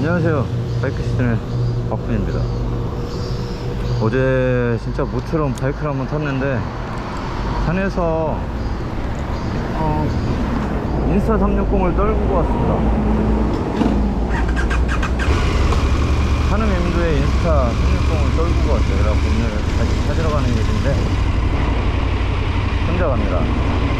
안녕하세요. 바이크 시즌의 박훈입니다. 어제 진짜 모처럼 바이크를 한번 탔는데 산에서 어, 인스타 360을 떨구고 왔습니다. 산음인도에 인스타 360을 떨구고 왔어요. 그래갖고 오늘 다시 찾으러 가는 길인데 혼자 갑니다.